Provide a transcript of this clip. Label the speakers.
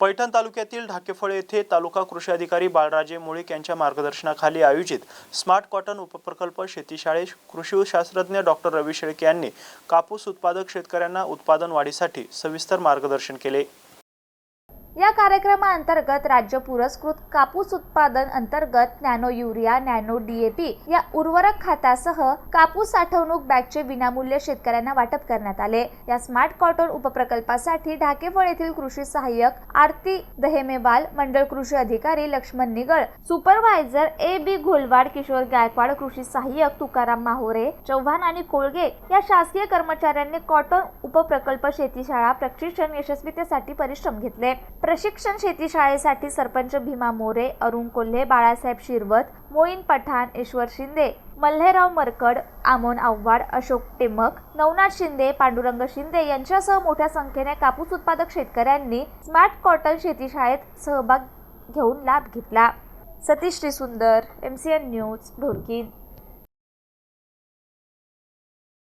Speaker 1: पैठण तालुक्यातील ढाकेफळ येथे तालुका कृषी अधिकारी बाळराजे मुळीक यांच्या मार्गदर्शनाखाली आयोजित स्मार्ट कॉटन उपप्रकल्प शेतीशाळेत कृषी शास्त्रज्ञ डॉक्टर रवी शेळके यांनी कापूस उत्पादक शेतकऱ्यांना उत्पादन वाढीसाठी सविस्तर मार्गदर्शन केले.
Speaker 2: या कार्यक्रमाअंतर्गत राज्य पुरस्कृत कापूस उत्पादन अंतर्गत नॅनो युरिया नॅनो डीएपी या उर्वरक खात्यासह कापूस साठवणूक बॅगचे विनामूल्य शेतकऱ्यांना वाटप करण्यात आले. या स्मार्ट कॉटन उपप्रकल्पासाठी ढाकेफळ येथील कृषी सहाय्यक आरती दहेमेवाल मंडळ कृषी अधिकारी Laxman Nigal supervisor A B Gholwad Kishor Gaikwad कृषी सहाय्यक तुकाराम माहोरे चव्हाण आणि कोळगे या शासकीय कर्मचाऱ्यांनी कॉटन उपप्रकल्प शेतीशाळा प्रशिक्षण यशस्वीतेसाठी परिश्रम घेतले. प्रशिक्षण शेतीशाळेसाठी सरपंच भीमा मोरे अरुण कोल्हे बाळासाहेब शिरवत मोईन पठाण ईश्वर शिंदे मल्हेराव मरकड आमोन आव्हाड अशोक टेमक नवनाथ शिंदे पांडुरंग शिंदे यांच्यासह मोठ्या संख्येने कापूस उत्पादक शेतकऱ्यांनी स्मार्ट कॉटन शेतीशाळेत सहभाग घेऊन लाभ घेतला. Satish Shrisundar M C N news Dhorkin